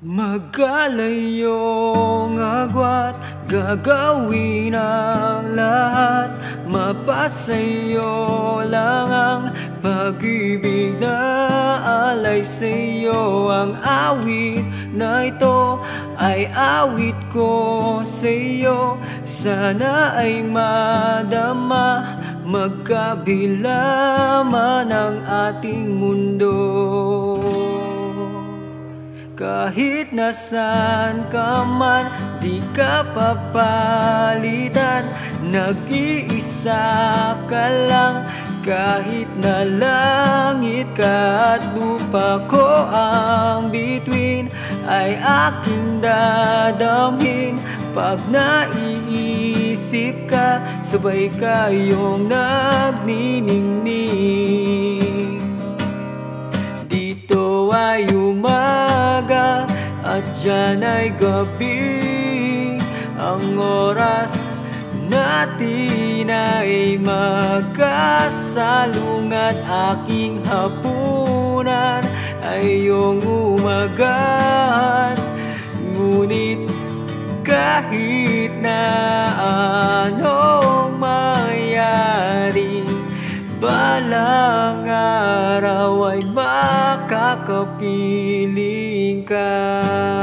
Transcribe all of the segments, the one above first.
Magalayong agwat Gagawin ang lahat. Mapasayo lang ang pag-ibig na alay sa'yo. Ang awit na ito ay awit ko sa'yo. Sana ay madama Magkabila man ang ating mundo kahit nasan ka man, di ka papalitan. Nag-iisa ka lang kahit na langit ka at lupa ko ang bituin Ay aking dadamhin. Pag naiisip ka, sabay kayong nagniningning at dyan ay gabi. Ang oras natin ay magkasalungat. Aking hapunan ay iyong umagahan Ngunit kahit na anong mangyari Balang araw ay makakapiling ka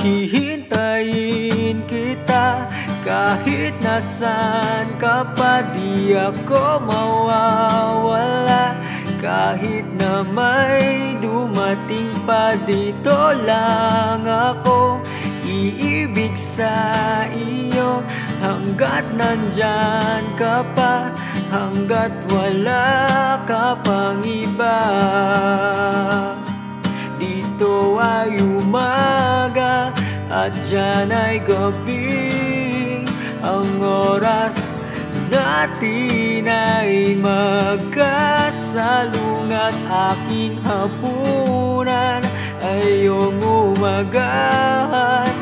Hihintayin kita kahit nasan ka pa Di ako mawawala. Kahit na may dumating pa Dito lang ako. Iibig sa iyo Hanggat nandyan ka pa Hanggat wala ka pang iba at dyan ay gabi Ang oras natin ay magkasalungat. Aking hapunan ay iyong umagahan